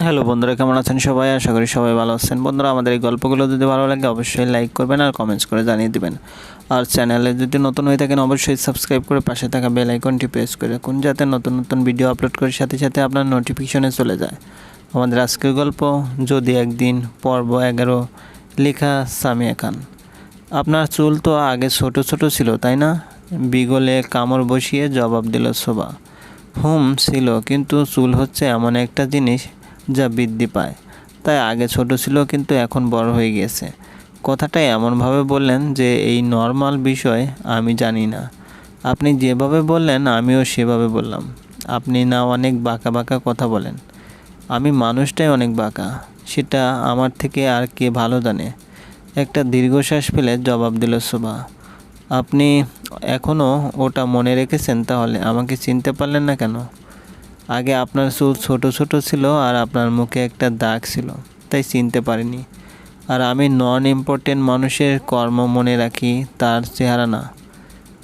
Hello বন্ধুরা, কেমন আছেন সবাই? আশা করি সবাই ভালো আছেন। বন্ধুরা, আমাদের এই গল্পগুলো যদি ভালো লাগে, অবশ্যই লাইক করবেন আর কমেন্টস করে জানিয়ে দিবেন। আর চ্যানেলে যদি নতুন হয়ে থাকেন, অবশ্যই সাবস্ক্রাইব করে পাশে থাকা বেল আইকনটি প্রেস করে রাখুন, যাতে নতুন নতুন ভিডিও আপলোড করার সাথে সাথে আপনার নোটিফিকেশনে চলে যায়। আমাদের আজকের গল্প, যদি একদিন পর্ব এগারো, লেখা সামিয়া খান। আপনার চুল তো আগে ছোট ছোট ছিল, তাই না? বিগলে কামড় বসিয়ে জবাব দিল শোভা। হুম, ছিল, কিন্তু চুল হচ্ছে এমন একটা জিনিস যা বৃদ্ধি পায়। তাই আগে ছোট ছিল কিন্তু এখন বড় হয়ে গিয়েছে। কথাটা এমনভাবে বললেন যে এই নর্মাল বিষয় আমি জানি না। আপনি যেভাবে বললেন, আমিও সেভাবে বললাম। আপনি না অনেক বাঁকা বাঁকা কথা বলেন। আমি মানুষটাই অনেক বাঁকা। সেটা আমার থেকে আর কে ভালো জানে? একটা দীর্ঘশ্বাস ফেলে জবাব দিল শোভা। আপনি এখনও ওটা মনে রেখেছেন তাহলে আমাকে চিনতে পারলেন না কেন? আগে আপনার চুল ছোট ছোট ছিল আর আপনার মুখে একটা দাগ ছিল, তাই চিনতে পারিনি। আর আমি নন ইম্পর্টেন্ট মানুষের কর্ম মনে রাখি, তার চেহারা না।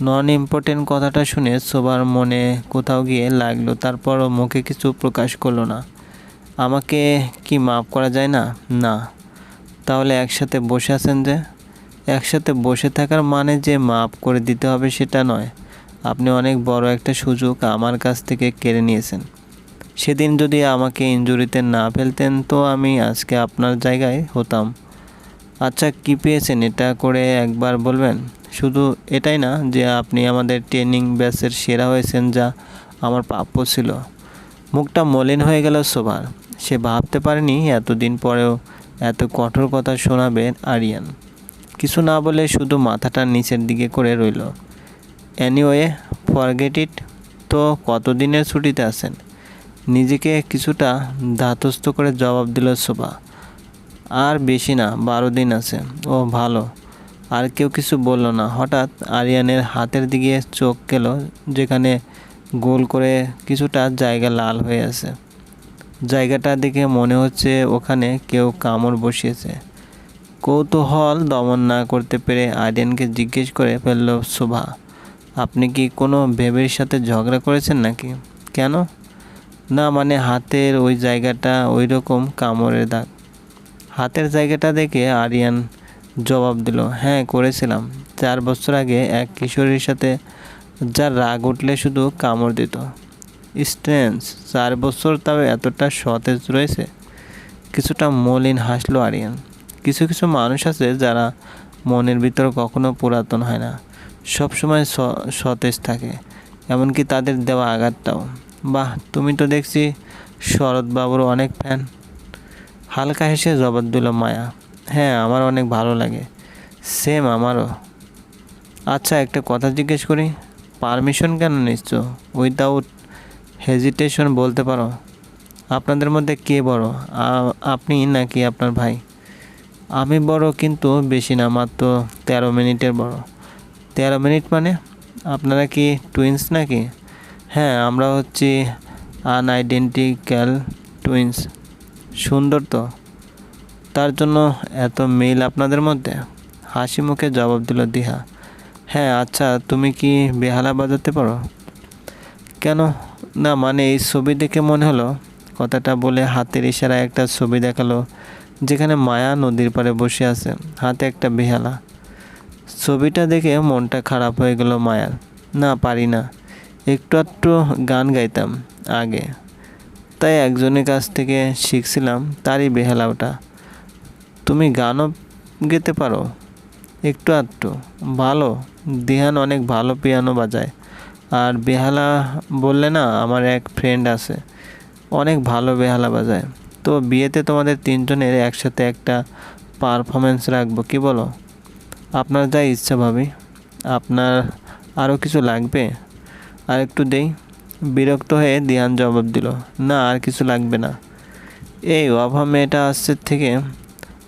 নন ইম্পর্টেন্ট কথাটা শুনে সবার মনে কোথাও গিয়ে লাগল, তারপরও মুখে কিছু প্রকাশ করল না। আমাকে কি মাফ করা যায় না? না। তাহলে একসাথে বসে আছেন যে? একসাথে বসে থাকার মানে যে মাফ করে দিতে হবে সেটা নয়। আপনি অনেক বড় একটা সুযোগ আমার কাছ থেকে কেড়ে নিয়েছেন। সেদিন যদি আমাকে ইঞ্জুরিতে না ফেলতেন, তো আমি আজকে আপনার জায়গায় হতাম। আচ্ছা কী পেয়েছেন এটা করে একবার বলবেন? শুধু এটাই না যে আপনি আমাদের ট্রেনিং ব্যাচের সেরা হয়েছেন যা আমার প্রাপ্য ছিল। মুখটা মলিন হয়ে গেল শোভার। সে ভাবতে পারেনি এতদিন পরেও এত কঠোর কথা শোনাবে আরিয়ান। কিছু না বলে শুধু মাথাটা নিচের দিকে করে রইল। অ্যানিওয়ে ফরগেট ইট তো কতদিনের ছুটিতে আছেন? নিজেকে কিছুটা ধাতস্থ করে জবাব দিল শোভা। আর বেশি না, বারো দিন আছে। ও, ভালো। আর কেউ কিছু বলল না। হঠাৎ আরিয়ানের হাতের দিকে চোখ গেল, যেখানে গোল করে কিছুটা জায়গা লাল হয়ে আছে। জায়গাটা দেখে মনে হচ্ছে ওখানে কেউ কামড় বসিয়েছে। কৌতূহল দমন না করতে পেরে আরিয়ানকে জিজ্ঞেস করে ফেলল, শোভা, আপনি কি কোনো বেবির সাথে ঝগড়া করেছেন নাকি? কেন? না মানে হাতের ওই জায়গাটা ওই রকম কামড়ের দাগ। হাতের জায়গাটা দেখে আরিয়ান জবাব দিল হ্যাঁ করেছিলাম। চার বছর আগে এক কিশোরীর সাথে যার রাগ উঠলে শুধু কামড় দিত। স্ট্রেন্স চার বছর তাও এতটা সতেজ রয়েছে? কিছুটা মলিন হাসলো আরিয়ান। কিছু কিছু মানুষ আছে যারা মনের ভিতর কখনো পুরাতন হয় না। সবসময় সতেজ থাকে। এমনকি তাদের দেওয়া আঘাতটাও। বাহ, তুমি তো দেখছি শরৎবাবুর অনেক ফ্যান হালকা হেসে জবাব দিল মায়া। হ্যাঁ আমার অনেক ভালো লাগে। সেম আমারও। আচ্ছা একটা কথা জিজ্ঞেস করি। পারমিশন কেন নিচ্ছ? উইদাউট হেজিটেশন বলতে পারো? আপনাদের মধ্যে কে বড়? আপনি নাকি আপনার ভাই? আমি বড় কিন্তু বেশি না, মাত্র তেরো মিনিটের বড়। তেরো মিনিট মানে? আপনারা কি টুইন্স নাকি? হ্যাঁ আমরা হচ্ছি আনআইডেন্টিক্যাল টুইন্স সুন্দর তো? তার জন্য এত মিল আপনাদের মধ্যে? হাসি মুখে জবাব দিল দিহা। হ্যাঁ আচ্ছা তুমি কি বেহালা বাজাতে পারো? কেন? না মানে এই ছবি দেখে মনে হলো কথাটা বলে হাতের ইশারায় একটা ছবি দেখাল, যেখানে মায়া নদীর পাড়ে বসে আছে, হাতে একটা বেহালা। ছবিটা দেখে মনটা খারাপ হয়ে গেল মায়ার। না, পারি না। একটু একটু গান গাইতাম আগে। তাই একজনের কাছ থেকে শিখছিলাম তারই বেহালা ওটা তুমি গানও গেতে পারো, একটু আধটু। ভালো, দিহান অনেক ভালো পিয়ানো বাজায়। আর বেহালা বললে না, আমার এক ফ্রেন্ড আছে, অনেক ভালো বেহালা বাজায়। তো বিয়েতে তোমাদের তিনজনের একসাথে একটা পারফরমেন্স রাখব, কি বলো? আপনার যা ইচ্ছা ভাবি। আপনার আরও কিছু লাগবে? আর একটু দেই। বিরক্ত হয়ে দিহান জবাব দিল, না, আর কিছু লাগবে না। এই অভাব মেয়েটা আসছে থেকে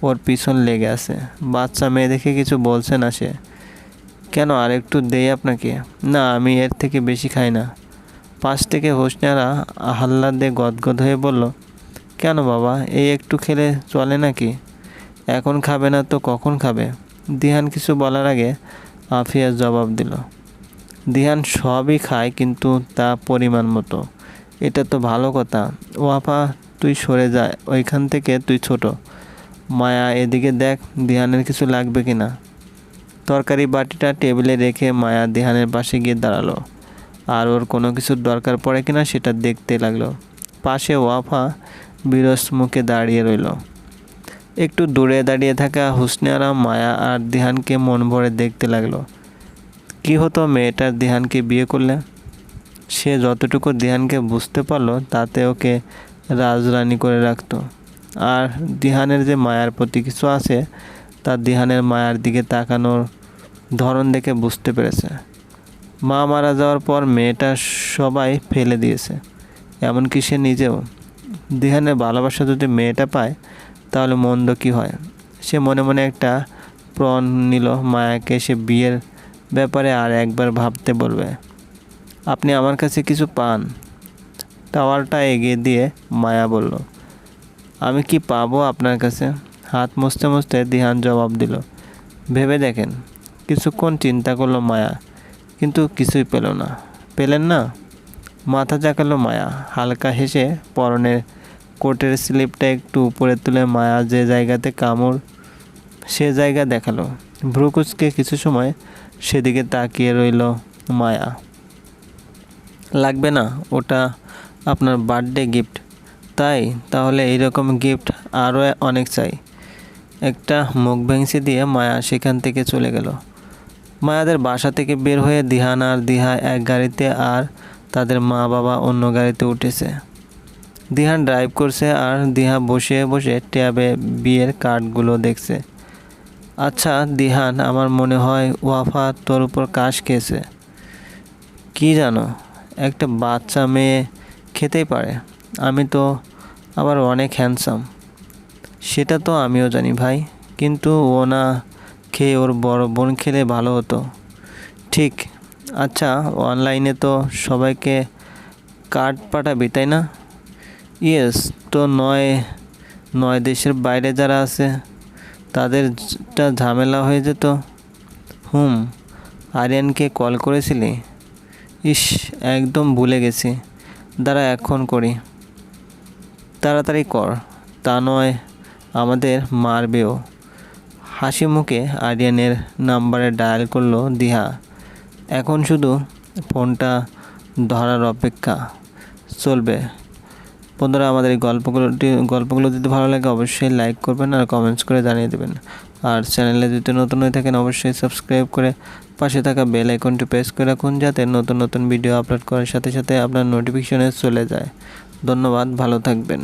ওর পিছন লেগে আছে। বাচ্চা মেয়ে দেখে কিছু বলছে না সে। কেন, আর একটু দেই আপনাকে? না, আমি এর থেকে বেশি খাই না। পাশ থেকে হোসনারা আহ্লাদে গদগদ হয়ে বলল, কেন বাবা, এই একটু খেলে চলে নাকি? এখন খাবে না তো কখন খাবে? দিহান কিছু বলার আগে আফিয়া জবাব দিল দিহান সবই খায় কিন্তু তা পরিমাণ মতো। এটা তো ভালো কথা। ও আপা, তুই সরে যা, ওইখান থেকে তুই ছোট। মায়া, এদিকে দেখ, দিহানের কিছু লাগবে কি না তরকারি বাটিটা টেবিলে রেখে মায়া দিহানের পাশে গিয়ে দাঁড়াল। আর ওর কোনো কিছুর দরকার পড়ে কিনা সেটা দেখতে লাগল। পাশে ওয়াফা বিরস মুখে দাঁড়িয়ে রইল। একটু দূরে দাঁড়িয়ে থাকা হুসনে আরাম মায়া আর দিহানকে মন ভরে দেখতে লাগল। কি হতো মেয়েটার দিহানকে বিয়ে করলে? সে যতটুকু দিহানকে বুঝতে পারল, তাতে ওকে রাজরানি করে রাখতো। আর দিহানের যে মায়ার প্রতি কিছু আছে, তা দিহানের মায়ার দিকে তাকানোর ধরন দেখে বুঝতে পেরেছে। মা মারা যাওয়ার পর মেয়েটা সবাই ফেলে দিয়েছে, এমনকি সে নিজেও। দিহানের ভালোবাসা যদি মেয়েটা পায়, তাহলে মন্দ কী হয়? সে মনে মনে একটা প্রণ নিল মায়াকে, সে বিয়ের ব্যাপারে আর একবার ভাবতে বলবে। আপনি আমার কাছে কিছু পান। টাওয়ালটা এগিয়ে দিয়ে মায়া বলল, আমি কি পাবো আপনার কাছে? হাত মুছতে মুছতে দিহান জবাব দিল, ভেবে দেখেন। কিছুক্ষণ চিন্তা করল মায়া, কিন্তু কিছুই পেল না। পেলেন না? মাথা চাকালো মায়া, হালকা হেসে পরনের কোটের স্লিপটা একটু উপরে তুলে মায়া যে জায়গাতে কামড়, সে জায়গা দেখাল। ভ্রুকুচকে কিছু সময় সেদিকে তাকিয়ে রইল মায়া। লাগবে না, ওটা আপনার বার্থডে গিফট। তাই, তাহলে এইরকম গিফট আরও অনেক চাই। একটা মুখ ভেঙচি দিয়ে মায়া সেখান থেকে চলে গেল। মায়াদের বাসা থেকে বের হয়ে দিহান আর দিহা এক গাড়িতে আর তাদের মা বাবা অন্য গাড়িতে উঠেছে। দিহান ড্রাইভ করছে আর দিহা বসে বসে ট্যাবে বিয়ের কার্ডগুলো দেখছে। আচ্ছা দিহান, আমার মনে হয় ওয়াফা তোর উপর কাশ খেয়েছে। কি জানো, একটা বাচ্চা মেয়ে খেতেই পারে। আমি তো আবার অনেক হ্যান্ডসাম সেটা তো আমিও জানি ভাই, কিন্তু ও না খেয়ে ওর বড় বোন খেলে ভালো হতো। ঠিক আচ্ছা অনলাইনে তো সবাইকে কার্ড পাঠাবি, তাই না? ইয়েস, তো নয় নয় দেশের বাইরে যারা আছে তাদেরটা ঝামেলা হয়ে যেত। হুম, আরিয়ানকে কল করেছিলি? ইস, একদম ভুলে গেছি। দাঁড়া, এখন করি। তাড়াতাড়ি কর, তা নয়, আমাদের মারবেও। হাসি মুখে আরিয়ানের নাম্বারে ডায়াল করল দিহা। এখন শুধু ফোনটা ধরার অপেক্ষা চলবে। বন্ধুরা, আমাদের এই গল্পগুলো গল্পগুলো যদি ভালো লাগে অবশ্যই লাইক করবেন আর কমেন্টস করে জানিয়ে দেবেন। আর চ্যানেলে যদি নতুন হয়ে থাকেন অবশ্যই সাবস্ক্রাইব করে পাশে থাকা বেল আইকনটি প্রেস করে রাখুন, যাতে নতুন নতুন ভিডিও আপলোড করার সাথে সাথে আপনার নোটিফিকেশনে চলে যায়। ধন্যবাদ, ভালো থাকবেন।